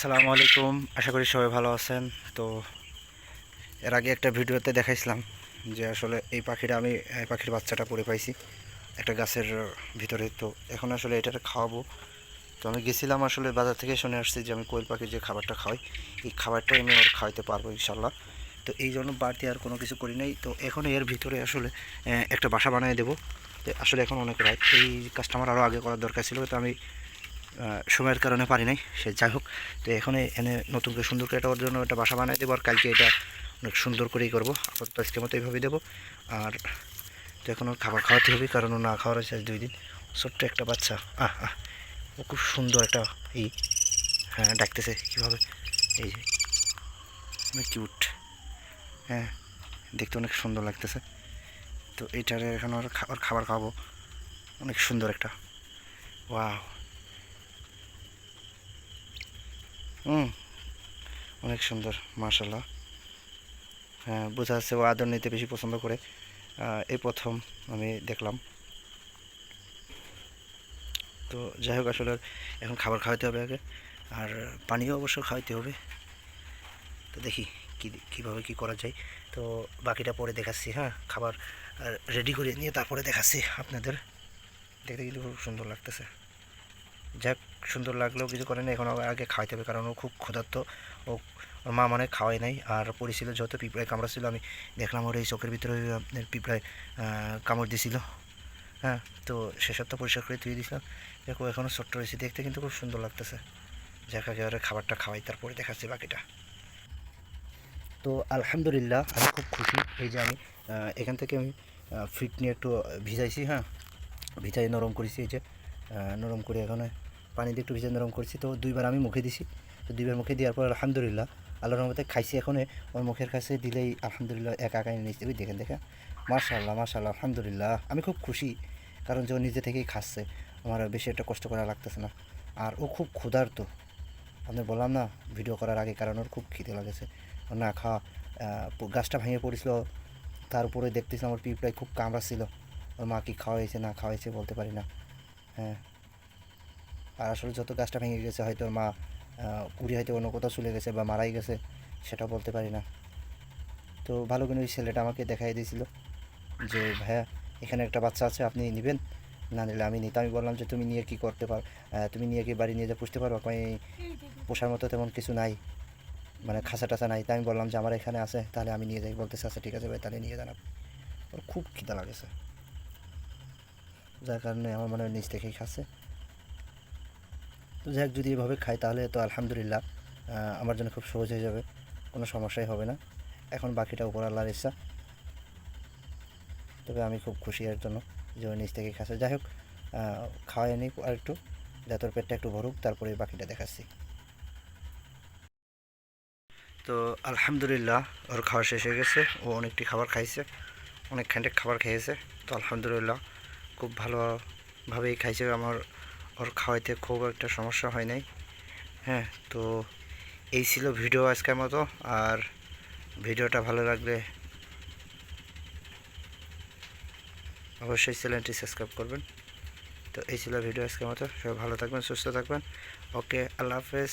আসসালামু আলাইকুম। আশা করি সবাই ভালো আছেন। তো এর আগে একটা ভিডিওতে দেখাইছিলাম যে আসলে এই পাখিটা আমি, এই পাখির বাচ্চাটা পড়ে পাইছি একটা গাছের ভিতরে। তো এখন আসলে এটাকে খাওয়াবো। তো আমি গেছিলাম আসলে বাজার থেকে শুনে আসছি যে আমি কোয়েল পাখির যে খাবারটা খাওয়াই, এই খাবারটাই আমি ওর খাওয়াইতে পারব ইনশাল্লাহ। তো এই জন্য বাড়তি আর কোনো কিছু করি নাই। তো এখন এর ভিতরে আসলে একটা বাসা বানিয়ে দেবো। তো আসলে এখন অনেক রায় এই কাস্টমার আরও আগে করার দরকার ছিল। তো আমি সময়ের কারণে পারি নাই, সে যাই হোক। তো এখানে এনে নতুন করে সুন্দর করে এটা জন্য একটা বাসা বানাই দেবো, আর কালকে এটা অনেক সুন্দর করেই করব। আপাতত আজকের মতো এইভাবেই দেবো। আর তো এখন ওর খাবার খাওয়াতে হবে, কারণ ও না খাওয়ার আছে আজ দুই দিন। ছোট্ট একটা বাচ্চা, আহ আহ, ও খুব সুন্দর একটা এই হ্যাঁ ডাকতেছে, কীভাবে? এই যে, অনেক কিউট হ্যাঁ দেখতে অনেক সুন্দর লাগতেছে। তো এইটারে এখন ওর খা- ওর খাবার খাওয়াবো। অনেক সুন্দর একটা। ওয়াও। হুম, অনেক সুন্দর মার্শাল্লাহ হ্যাঁ বোঝা যাচ্ছে ও আদর নিতে বেশি পছন্দ করে। এই প্রথম আমি দেখলাম। তো যাই হোক, আসলে এখন খাবার খাওয়াতে হবে আগে, আর পানিও অবশ্য খাওয়াতে হবে। তো দেখি কী, কীভাবে কী করা যায়। তো বাকিটা পরে দেখাচ্ছি হ্যাঁ খাবার রেডি করে নিয়ে তারপরে দেখাচ্ছি আপনাদের। দেখতে কিন্তু খুব সুন্দর লাগতেছে। যাক, সুন্দর লাগলেও কিছু করে না এখন আগে খাইতে হবে কারণ ও খুব ক্ষুধার্ত। ও, ওর মা মানে খাওয়াই নাই, আর পড়েছিল যত পিঁপড়ায় কামড়াচ্ছিল আমি দেখলাম ওর এই চোখের ভিতরে পিঁপড়ায় কামড় দিছিল। হ্যাঁ তো সেসব তো পরিষ্কার করে ধুয়ে দিয়েছিলাম। দেখো এখনও ছোট্ট রয়েছে দেখতে কিন্তু খুব সুন্দর লাগতেছে। যাক, আগে ওরা খাবারটা খাওয়াই, তারপরে দেখাচ্ছি বাকিটা। তো আলহামদুলিল্লাহ, আমি খুব খুশি, এই যে আমি এখান থেকে আমি ফিট নিয়ে একটু ভিজাইছি হ্যাঁ ভিজাই নরম করেছি, এই যে। নরম করে এখন পানি দিয়ে একটু ভিজে নরম করছি। তো দুইবার আমি মুখে দিছি। তো দুইবার মুখে দেওয়ার পর আলহামদুলিল্লাহ, আল্লাহর রহমতে খাইছি এখন ওর মুখের কাছে দিলেই আলহামদুলিল্লাহ একা একা নিয়েছি। ওই দেখেন দেখেন। মাশাল্লাহ মাশাল্লাহ আলহামদুলিল্লাহ। আমি খুব খুশি, কারণ যে ও নিজে থেকেই খাচ্ছে। আমার বেশি একটা কষ্ট করা লাগতেছে না। আর ও খুব ক্ষুধার্ত। আমি বললাম, না, ভিডিও করার আগে, কারণ ওর খুব খিদে লাগেছে। না খাওয়া গাছটা ভেঙে পড়েছিল। তার উপরে দেখতেছিলাম আমার পিঁপড়ায় খুব কামড়াচ্ছিল ওর মা কি খাওয়াইছে, না খাওয়াইছে বলতে পারি না। হ্যাঁ। আর আসলে যত গাছটা ভেঙে গেছে, হয়তো মা কুড়ি হয়তো অন্য কোথাও চলে গেছে বা মারাই গেছে, সেটাও বলতে পারি না। তো ভালো করে ওই ছেলেটা আমাকে দেখাই দিয়েছিল যে, ভাইয়া, এখানে একটা বাচ্চা আছে, আপনি নেবেন? না নিলে আমি নিই তো আমি বললাম যে, তুমি নিয়ে কি করতে পার তুমি নিয়ে কি বাড়ি নিয়ে যা, পুষতে পারো। আমি পোষার মতো তেমন কিছু নাই মানে খাসা টাসা নাই। তাই আমি বললাম যে, আমার এখানে আছে, তাহলে আমি নিয়ে যাই। বলতেছে আচ্ছা ঠিক আছে ভাই, তাহলে নিয়ে যান খুব খিদা লাগেছে। যার কারণে আমার মনে হয় নিচ থেকেই খাচ্ছে। তো যাই যদি এভাবে খাই তাহলে তো আলহামদুলিল্লাহ আমার জন্য খুব সহজ হয়ে যাবে, কোনো সমস্যাই হবে না। এখন বাকিটা উপর আল্লাহর ইচ্ছা। তবে আমি খুব খুশি এর জন্য যে নিচ থেকে খাচ্ছে। যাই হোক খাওয়াই নিই আর একটু যাতে ওর পেটটা একটু ভরুক, তারপরে বাকিটা দেখাচ্ছি। তো আলহামদুলিল্লাহ, ওর খাওয়া শেষ হয়ে গেছে, ও অনেকটি খাবার খাইছে অনেক খাবার খেয়েছে। তো আলহামদুলিল্লাহ, খুব ভালোভাবেই খাইছে আমার ওর খাওয়াইতে খুব একটা সমস্যা হয় নাই। হ্যাঁ তো এই ছিল ভিডিও আজকের মতো। আর ভিডিওটা ভালো লাগলে অবশ্যই চ্যানেলটি সাবস্ক্রাইব করবেন। তো এই ছিল ভিডিও আজকের মতো। সবাই ভালো থাকবেন, সুস্থ থাকবেন। ওকে, আল্লাহ হাফেজ।